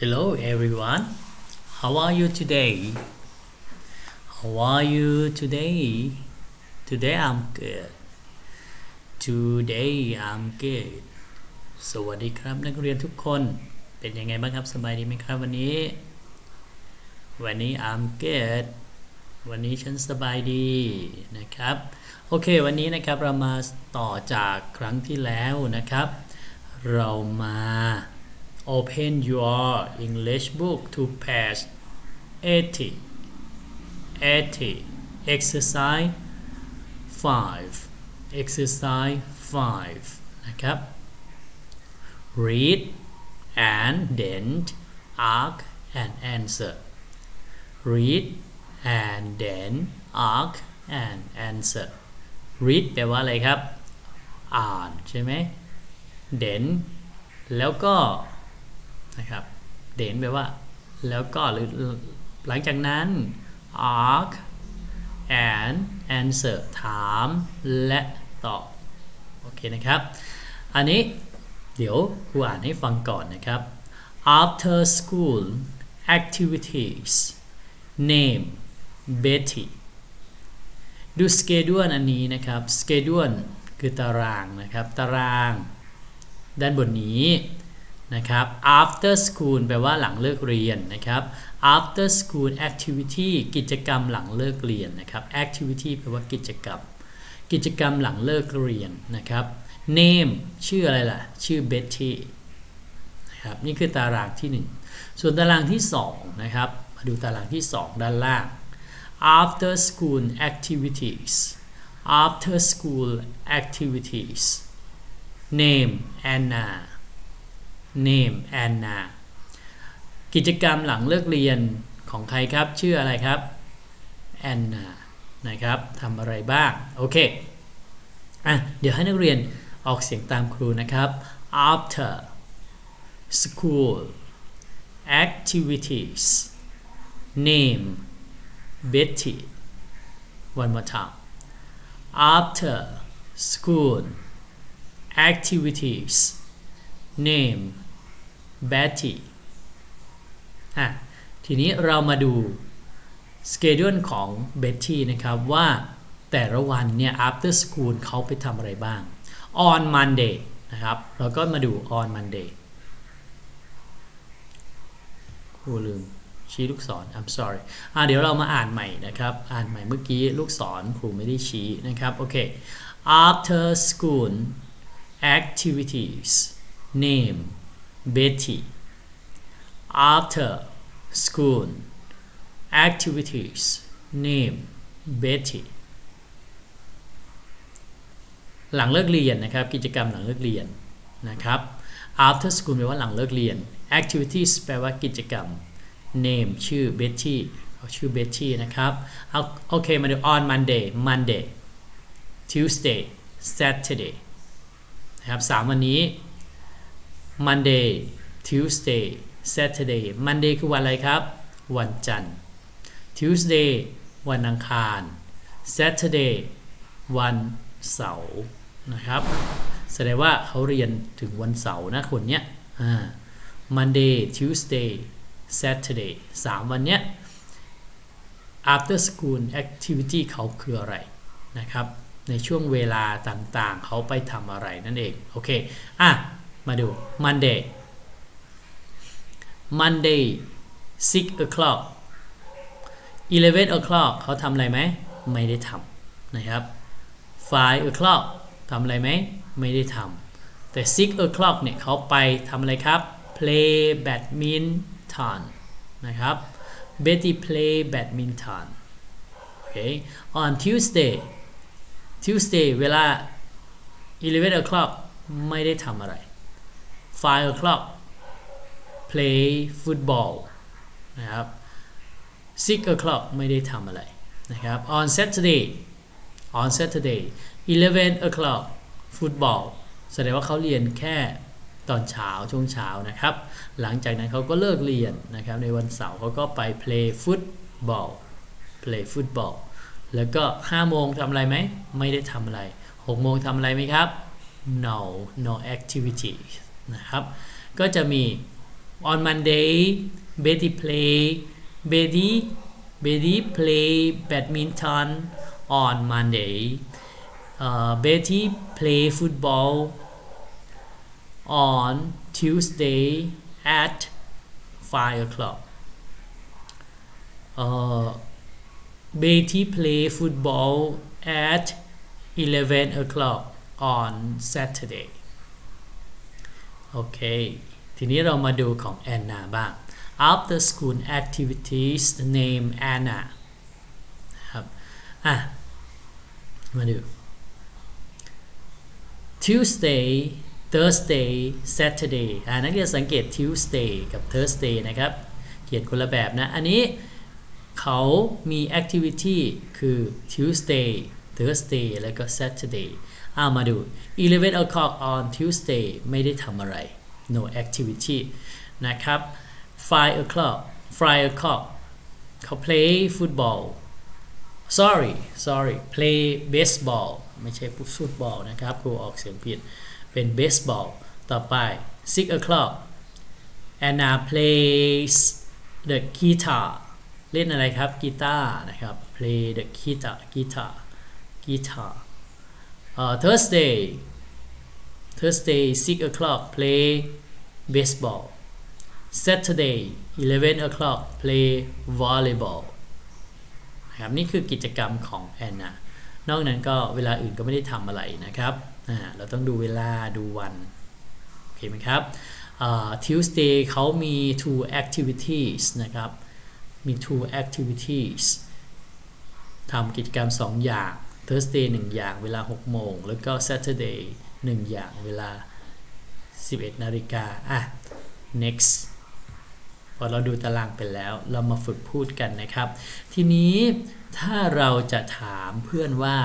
Hello everyone. How are you today? How are you today? Today I'm good. Today I'm good. สวัสดีครับ นักเรียนทุกคนเป็นยังไงบ้างครับสบายดีไหมครับวันนี้ วันนี้ I'm good วันนี้ฉันสบายดีนะครับ โอเค วันนี้นะครับเรามาต่อจากครั้งที่แล้วนะครับ เรามา Open your English book to page 80 80 exercise 5 exercise 5 นะครับ read and then ask and answer read and then ask and answer read แปลว่าอะไรครับ อ่านใช่ไหม then แล้วก็ นะครับ then แปลว่า แล้วก็หรือหลังจากนั้น ask and answer ถามและตอบ โอเคนะครับ อันนี้เดี๋ยวครูอ่านให้ฟังก่อนนะครับ after school activities name Betty ดู schedule อันนี้นะครับ schedule คือตารางนะครับ ตาราง ด้านบนนี้ นะครับ after school แปลว่าหลังเลิกเรียนนะครับ after school activity กิจกรรมหลังเลิกเรียนนะครับ activity แปลว่ากิจกรรม กิจกรรมหลังเลิกเรียนนะครับ name ชื่ออะไรล่ะ ชื่อ Betty นะครับนี่คือตารางที่ 1 ส่วนตารางที่ 2 นะครับ มาดูตารางที่ 2 ด้านล่าง after school activities after school activities name Anna name Anna กิจกรรมหลังเลิกเรียนของใครครับชื่ออะไรครับ Anna นะครับทำอะไรบ้าง โอเคอะเดี๋ยวให้นักเรียนออกเสียงตามครูนะครับ after school activities name Betty one more time after school activities name Betty อะทีนี้เรามาดู schedule ของ Betty นะครับว่าแต่ละวันเนี่ย after school เขาไปทำอะไรบ้าง on Monday นะครับเราก็มาดู on Monday ครูลืมชี้ลูกศร I'm sorry อะเดี๋ยวเรามาอ่านใหม่นะครับ อ่านใหม่เมื่อกี้ลูกศรครูไม่ได้ชี้นะครับ โอเค after school activities name Betty after school activities name Betty หลังเลิกเรียนนะครับ กิจกรรมหลังเลิกเรียนนะครับ after school แปลว่าหลังเลิกเรียน activities แปลว่ากิจกรรม name ชื่อ Betty เขาชื่อ Betty นะครับเอาโอเค มาดู on Monday Monday Tuesday Saturday นะครับสามวันนี้ Monday Tuesday Saturday Monday คือวันอะไรครับ วันจันทร์ Tuesday วันอังคาร Saturday วันเสาร์นะครับ แสดงว่าเขาเรียนถึงวันเสาร์นะคนเนี้ย Monday Tuesday Saturday สามวันเนี้ย after school activity เขาคืออะไรนะครับ ในช่วงเวลาต่างๆ เขาไปทำอะไรนั่นเอง โอเค อะ มาดู Monday Monday 6 o'clock 11 o'clock เขาทำอะไรไหม ไม่ได้ทำนะครับ5 o'clock ทำอะไรไหม ไม่ได้ทำแต่6 o'clock เนี่ยเขาไปทำอะไรครับ play badminton นะครับ Betty play badminton โอเค on Tuesday Tuesday เวลา 11 o'clock ไม่ได้ทำอะไร 5 o'clock play football นะครับ6 o'clock ไม่ได้ทำอะไรนะครับ on Saturday on Saturday 11 o'clock football แสดงว่าเขาเรียนแค่ตอนเช้าช่วงเช้านะครับ หลังจากนั้นเขาก็เลิกเรียนนะครับ ในวันเสาร์เขาก็ไป play football play football แล้วก็ 5 โมงทำอะไรไหม ไม่ได้ทำอะไร 6 โมงทำอะไรไหมครับ no no activity นะครับ ก็จะมี on Monday Betty play Betty Betty play badminton on Monday uh, Betty play football on Tuesday at 5 o'clock uh, Betty play football at 11 o'clock on Saturday โอเค ทีนี้เรามาดูของแอนนาบ้าง after school activities name Anna นะครับ อะ มาดู Tuesday Thursday Saturday อ่านักเรียนสังเกต Tuesday กับ Thursday นะครับ เขียนคนละแบบนะ อันนี้เขามี activity คือ Tuesday Thursday แล้วก็ Saturday อามาดู 11 o'clock on Tuesday ไม่ได้ทำอะไร no activity นะครับ5 o'clock 5 o'clock เขา play football sorry sorry play baseball ไม่ใช่ฟุตบอลนะครับครูออกเสียงผิดเป็น baseball ต่อไป6 o'clock Anna plays the guitar เล่นอะไรครับกีตาร์นะครับ play the guitar guitar guitar Thursday Thursday 6 o'clock play baseball Saturday 11 o'clock play volleyball นะครับนี่คือกิจกรรมของแอนนานอกนั้นก็เวลาอื่นก็ไม่ได้ทำอะไรนะครับเราต้องดูเวลาดูวัน โอเคไหมครับอ่า Tuesday เขามี two activities นะครับ มี two activities ทำกิจกรรม 2 อย่าง Thursday 1 อย่างเวลา 6 โมง แล้วก็ Saturday 1 อย่างเวลา 11 นาฬิกาอะ next พอเราดูตารางไปแล้ว เรามาฝึกพูดกันนะครับ ทีนี้ถ้าเราจะถามเพื่อนว่า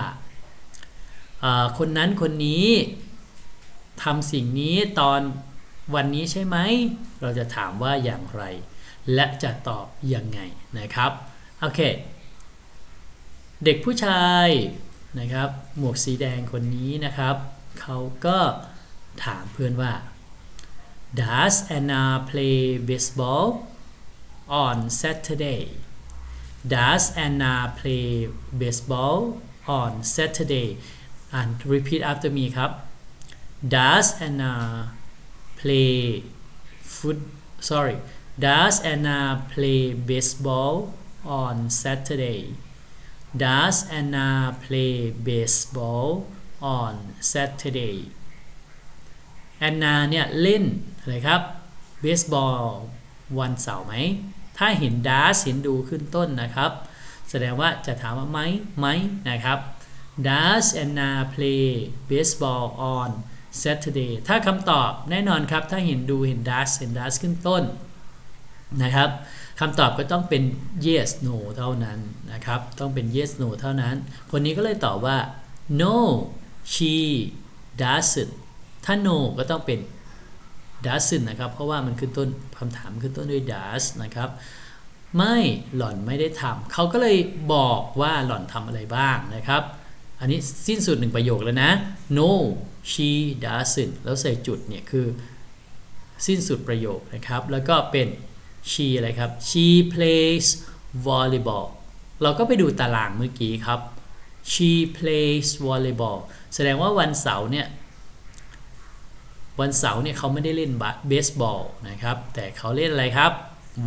คนนั้นคนนี้ทำสิ่งนี้ตอนวันนี้ใช่ไหม เราจะถามว่าอย่างไร และจะตอบยังไงนะครับ โอเค เด็กผู้ชาย นะครับ หมวกสีแดงคนนี้นะครับ เขาก็ถามเพื่อนว่า Does Anna play baseball on Saturday Does Anna play baseball on Saturday and repeat after me ครับ Does Anna play foot sorry Does Anna play baseball on Saturday Does Anna play baseball on Saturday แอนนาเนี่ยเล่นอะไรครับเบสบอลวันเสาร์ไหม ถ้าเห็น does เห็นดูขึ้นต้นนะครับ แสดงว่าจะถามว่าไหมไหมนะครับ Does Anna play baseball on Saturday ถ้าคำตอบแน่นอนครับ ถ้าเห็นดูเห็น does เห็น does ขึ้นต้นนะครับ คำตอบก็ต้องเป็น yes no เท่านั้นนะครับ ต้องเป็น yes no เท่านั้น คนนี้ก็เลยตอบว่า no she doesn't ถ้า no ก็ต้องเป็น doesn't นะครับ เพราะว่ามันขึ้นต้นคำถามขึ้นต้นด้วย does นะครับ ไม่หล่อนไม่ได้ทำ เขาก็เลยบอกว่าหล่อนทำอะไรบ้างนะครับ อันนี้สิ้นสุดหนึ่งประโยคแล้วนะ no she doesn't แล้วใส่จุดเนี่ยคือ สิ้นสุดประโยคนะครับ แล้วก็เป็น she อะไรครับ she plays volleyball เราก็ไปดูตารางเมื่อกี้ครับ she plays volleyball แสดงว่าวันเสาร์เนี่ย วันเสาร์เนี่ยเขาไม่ได้เล่นเบสบอลนะครับ แต่เขาเล่นอะไรครับ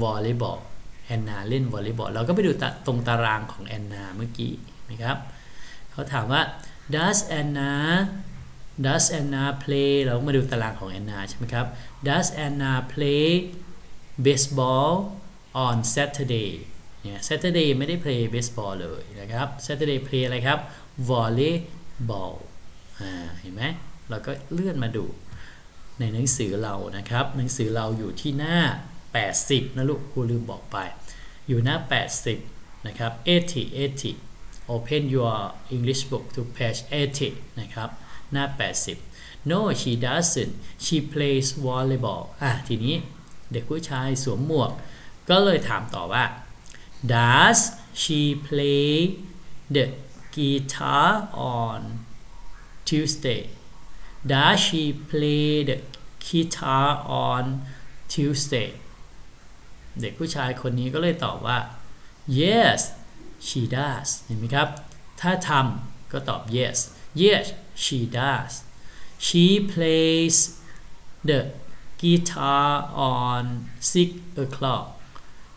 วอลเลย์บอลแอนนาเล่นวอลเลย์บอลเราก็ไปดูตรงตารางของแอนนาเมื่อกี้นะครับเขาถามว่า does Anna does Anna play เรามาดูตารางของแอนนาใช่ไหมครับ does Anna play baseball on Saturday เนี่ย Saturday ไม่ได้ play baseball เลยนะครับ Saturday play อะไรครับ volleyball อ่าเห็นไหมเราก็เลื่อนมาดูในหนังสือเรานะครับ หนังสือเราอยู่ที่หน้า 80 นะลูกครูลืมบอกไป อยู่หน้า 80 นะครับ 80 80 open your English book to page 80 นะครับ หน้า 80 no she doesn't she plays volleyball อะทีนี้ เด็กผู้ชายสวมหมวก ก็เลยถามต่อว่า does she play the guitar on Tuesday Does she play the guitar on Tuesday เด็กผู้ชายคนนี้ก็เลยตอบว่า yes she does เห็นไหมครับ ถ้าทำก็ตอบ yes yes she does she plays the guitar on six o'clock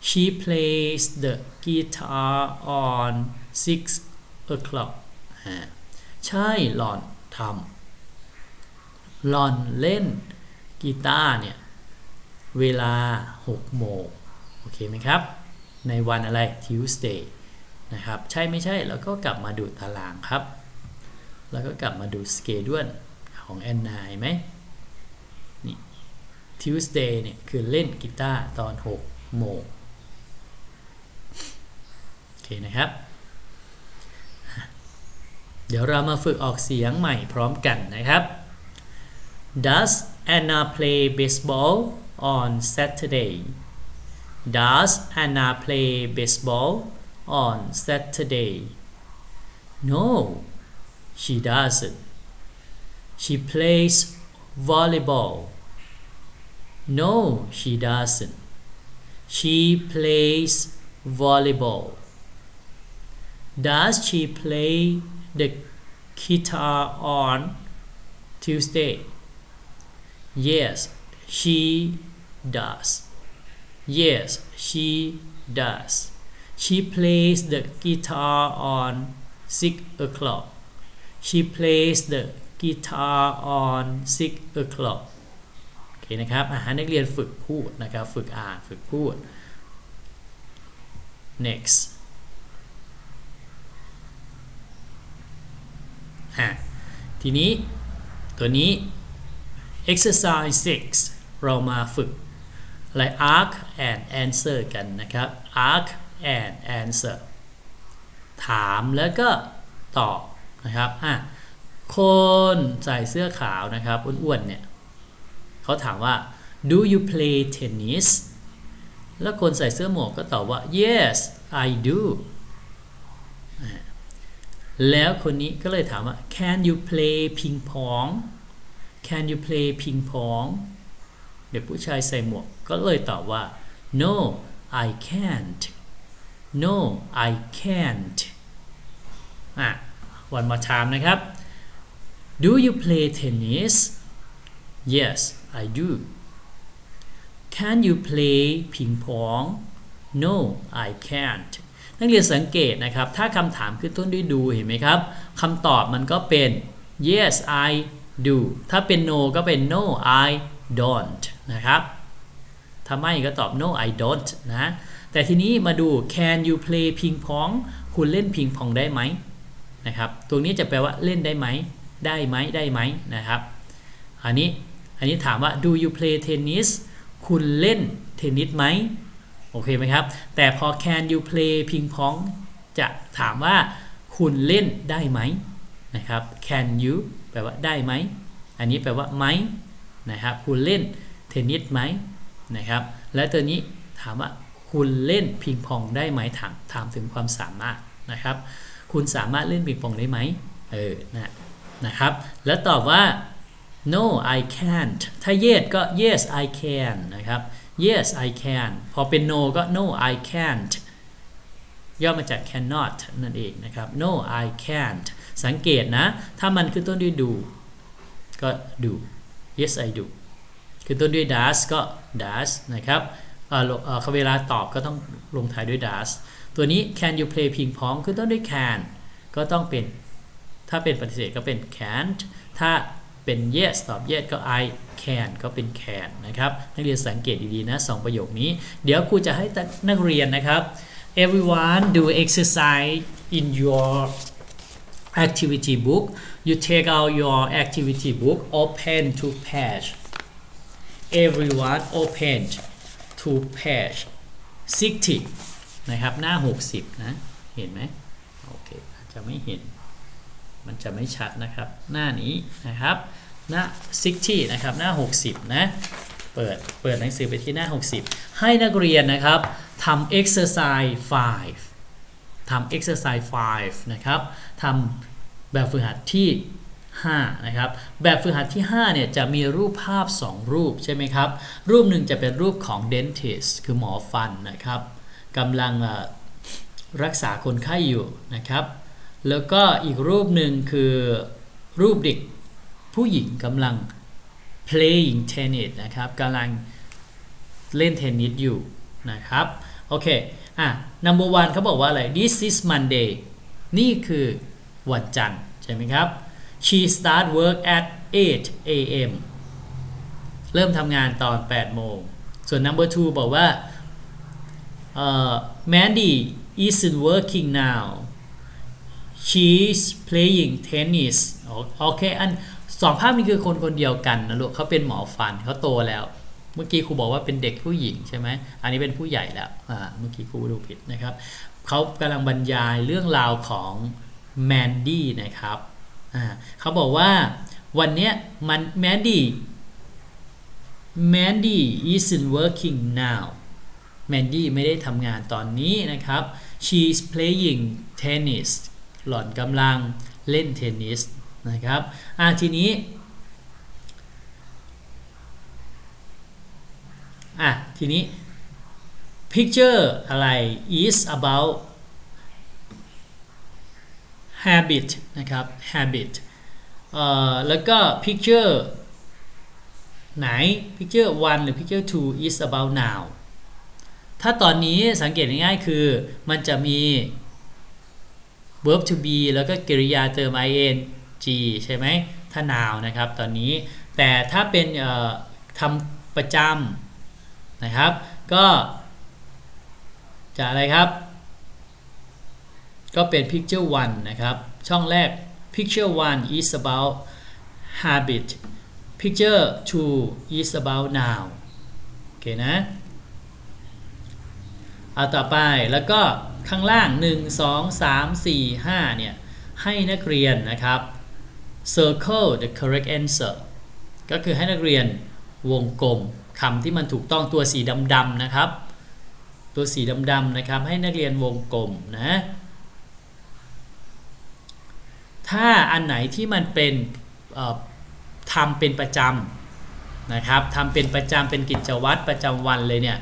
she plays the guitar on six o'clock อ่าใช่หล่อนทำหล่อนเล่นกีตาร์เนี่ย เวลา 6 โมง โอเคไหมครับ ในวันอะไร Tuesday นะครับ ใช่ไม่ใช่ แล้วก็กลับมาดูตารางครับ แล้วก็กลับมาดูสเกดู e ของแอนนาเห็นไหมนี่ Tuesday เนี่ย คือเล่นกีตาร์ตอน 6 โมง โอเคนะครับ เดี๋ยวเรามาฝึกออกเสียงใหม่พร้อมกันนะครับ Does Anna play baseball on Saturday? Does Anna play baseball on Saturday? No, she doesn't. She plays volleyball. No, she doesn't. She plays volleyball. Does she play the guitar on Tuesday? Yes, she does. Yes, she does. She plays the guitar on six o'clock. She plays the guitar on six o'clock. คนะครับอาหารนักเรียนฝึกพูดนะครับ ฝึกอ่านฝึกพูด next อะทีนี้ตัวนี้ exercise 6 เรามาฝึกอะไร arc and answer กันนะครับ arc and answer ถามแล้วก็ตอบนะครับอะคนใส่เสื้อขาวนะครับอ้วนๆเนี่ย เขาถามว่า do you play tennis แล้วคนใส่เสื้อหมวกก็ตอบว่า yes I do แล้วคนนี้ก็เลยถามว่า can you play ping pong can you play ping pong เด็กผู้ชายใส่หมวกก็เลยตอบว่า no I can't no I can't อะ one more time นะครับ do you play tennis yes I do can you play ping pong no I can't นักเรียนสังเกตนะครับ ถ้าคำถามขึ้นต้นด้วยดูเห็นไหมครับคำตอบมันก็เป็น yes I do ถ้าเป็น no ก็เป็น no I don't นะครับถ้าไม่ก็ตอบ no I don't นะ แต่ทีนี้มาดู can you play พิงพองคุณเล่นพิงพองได้ไหมนะครับ ตรงนี้จะแปลว่าเล่นได้ไหม ได้ไหม ได้ไหมนะครับ อันนี้ อันนี้ถามว่า do you play tennis คุณเล่นเทนนิสไหมโอเคไหมครับ แต่พอ can you play พิงพองจะถามว่าคุณเล่นได้ไหมนะครับ can you แปลว่าได้ไหม อันนี้แปลว่าไหมนะครับ คุณเล่นเทนนิสไหมนะครับ และตัวนี้ถามว่าคุณเล่นพิงพองได้ไหมถามถามถึงความสามารถนะครับ คุณสามารถเล่นพิงพองได้ไหมเออนะนะครับ แล้วตอบว่า no I can't ถ้า yes ก็ yes I can นะครับ yes I can พอเป็น no ก็ no I can't ย่อมาจาก cannot นั่นเองนะครับ no I can't สังเกตนะ ถ้ามันขึ้นต้นด้วย do ก็ do yes I do ขึ้นต้นด้วย does ก็ does นะครับเอ่อเวลาตอบก็ต้องลงท้ายด้วย does ตัวนี้ can you play พิงพองขึ้นต้นด้วย can ก็ต้องเป็น ถ้าเป็นปฏิเสธก็เป็น can't ถ้า เป็น yes ตอบ yes ก็ I can ก็เป็น can นะครับ นักเรียนสังเกตดีๆนะสองประโยคนี้ เดี๋ยวครูจะให้นักเรียนนะครับ everyone do exercise in your activity book you take out your activity book open to page everyone open to page 60 นะครับ หน้า 60 นะ เห็นไหมโอเคอาจจะไม่เห็น มันจะไม่ชัดนะครับ หน้านี้นะครับ หน้า 60 นะครับ หน้า 60 นะ เปิด เปิดหนังสือไปที่หน้า 60 ให้นักเรียนนะครับทำ exercise 5ทำ exercise 5 นะครับทำแบบฝึกหัดที่ 5 นะครับ แบบฝึกหัดที่ 5 เนี่ย จะมีรูปภาพ 2 รูปใช่ไหมครับ รูปหนึ่งจะเป็นรูปของ dentist คือหมอฟันนะครับกำลังรักษาคนไข้อยู่นะครับ แล้วก็อีกรูปหนึ่งคือรูปเด็กผู้หญิงกำลัง playing tennis นะครับกำลังเล่นเทนนิสอยู่นะครับ โอเค อะ number one เขาบอกว่าอะไร this is Monday นี่คือวันจันทร์ใช่ไหมครับ she start work at 8 a.m. เริ่มทำงานตอน 8 โมง ส่วน number two บอกว่าเอ่อ Mandy isn't working now she's playing tennis โอเค อันสองภาพนี้คือคนคนเดียวกันนะลูกเขาเป็นหมอฟันเขาโตแล้ว เมื่อกี้ครูบอกว่าเป็นเด็กผู้หญิงใช่ไหม อันนี้เป็นผู้ใหญ่แล้วอ่าเมื่อกี้ครูดูผิดนะครับ เขากำลังบรรยายเรื่องราวของแมนดี้นะครับอ่าเขาบอกว่าวันนี้มันแมนดี้ Mandy isn't working now Mandy ไม่ได้ทำงานตอนนี้นะครับ she's playing tennis หล่อนกำลังเล่นเทนนิสนะครับอะทีนี้อะทีนี้ picture อะไร is about habit นะครับ habit เอ่อแล้วก็ picture ไหน picture 1 หรือ picture 2 is about now ถ้าตอนนี้สังเกตง่ายๆคือมันจะมี verb to be แล้วก็กริยาเติม ing ใช่ไหมถ้า now นะครับตอนนี้ แต่ถ้าเป็นทำประจำนะครับ ก็จะอะไรครับ ก็เป็น picture 1นะครับ ช่องแรก picture 1 is about habit picture 2 is about now โอเคนะ เอาต่อไปแล้วก็ ข้างล่าง 1 2 3 4 5 เนี่ย ให้นักเรียนนะครับ circle the correct answer ก็คือให้นักเรียนวงกลมคำที่มันถูกต้องตัวสีดำๆนะครับ ตัวสีดำๆนะครับให้นักเรียนวงกลมนะถ้าอันไหนที่มันเป็นทำเป็นประจำนะครับทำเป็นประจำเป็นกิจวัตรประจำวันเลยเนี่ย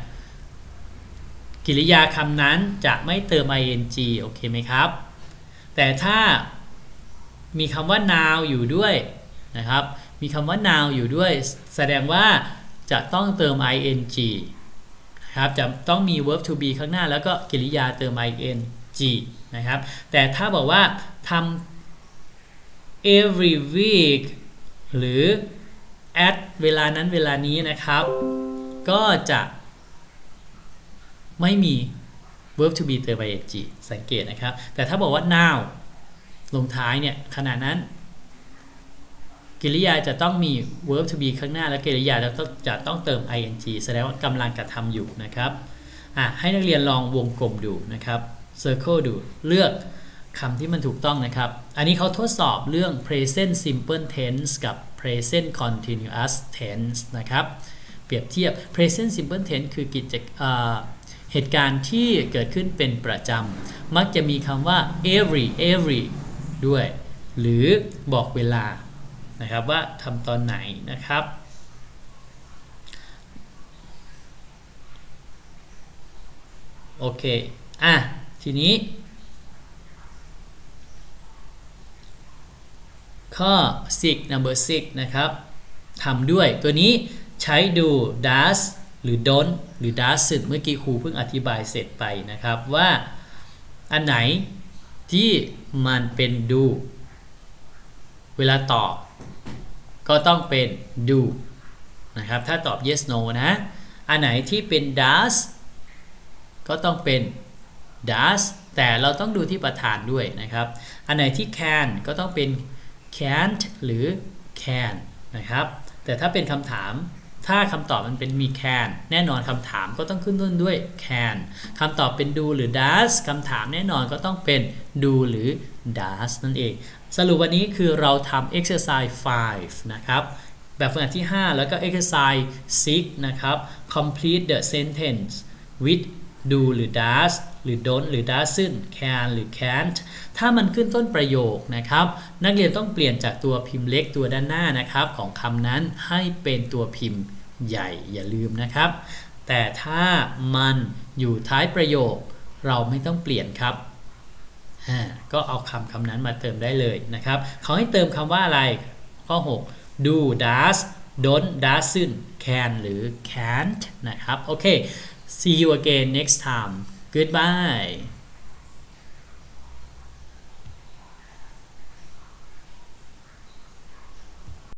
กิริยาคำนั้นจะไม่เติม ing โอเคไหมครับ แต่ถ้ามีคำว่า now อยู่ด้วยนะครับ มีคำว่า now อยู่ด้วย แสดงว่าจะต้องเติม ing นะครับ จะต้องมี verb to be ข้างหน้า แล้วก็กิริยาเติม ing นะครับ แต่ถ้าบอกว่าทำ every week หรือ at เวลานั้นเวลานี้นะครับ ก็จะ ไม่มี verb to be เติม ing สังเกตนะครับ แต่ถ้าบอกว่า now ลงท้ายเนี่ยขณะนั้น กิริยาจะต้องมี verb to be ข้างหน้า และกิริยาจะต้องจะต้องเติม ing แสดงว่ากำลังกระทำอยู่นะครับอะให้นักเรียนลองวงกลมดูนะครับ circle ดูเลือกคำที่มันถูกต้องนะครับ อันนี้เขาทดสอบเรื่อง present simple tense กับ present continuous tense นะครับ เปรียบเทียบ present simple tense คือกิจอ่า เหตุการณ์ที่เกิดขึ้นเป็นประจำ มักจะมีคำว่า every every ด้วย หรือบอกเวลานะครับว่าทำตอนไหนนะครับ โอเค อะ ทีนี้ ข้อ6 number 6นะครับทำด้วยตัวนี้ใช้ดู does หรือ don't หรือ doesn't เมื่อกี้ครูเพิ่งอธิบายเสร็จไปนะครับว่าอันไหนที่มันเป็น do เวลาตอบก็ต้องเป็น do นะครับถ้าตอบ yes no นะอันไหนที่เป็น does ก็ต้องเป็น does แต่เราต้องดูที่ประธานด้วยนะครับ อันไหนที่ can ก็ต้องเป็น can't หรือ can นะครับ แต่ถ้าเป็นคำถาม ถ้าคำตอบมันเป็นมี can แน่นอนคำถามก็ต้องขึ้นต้นด้วย can คำตอบเป็น do หรือ does คำถามแน่นอนก็ต้องเป็น do หรือ does นั่นเอง สรุปวันนี้คือเราทำ exercise 5 นะครับ แบบฝึกหัดที่ 5 แล้วก็ exercise 6 นะครับ complete the sentence with do หรือ does หรือ don't หรือ doesn't can หรือ can't ถ้ามันขึ้นต้นประโยคนะครับ นักเรียนต้องเปลี่ยนจากตัวพิมพ์เล็กตัวด้านหน้านะครับ ของคำนั้นให้เป็นตัวพิมพ์ ใหญ่อย่าลืมนะครับ แต่ถ้ามันอยู่ท้ายประโยค เราไม่ต้องเปลี่ยนครับก็เอาคำคำนั้นมาเติมได้เลยนะครับเขาให้เติมคำว่าอะไร ข้อ 6 do does don't doesn't can หรือ can't นะครับ โอเค see you again next time goodbye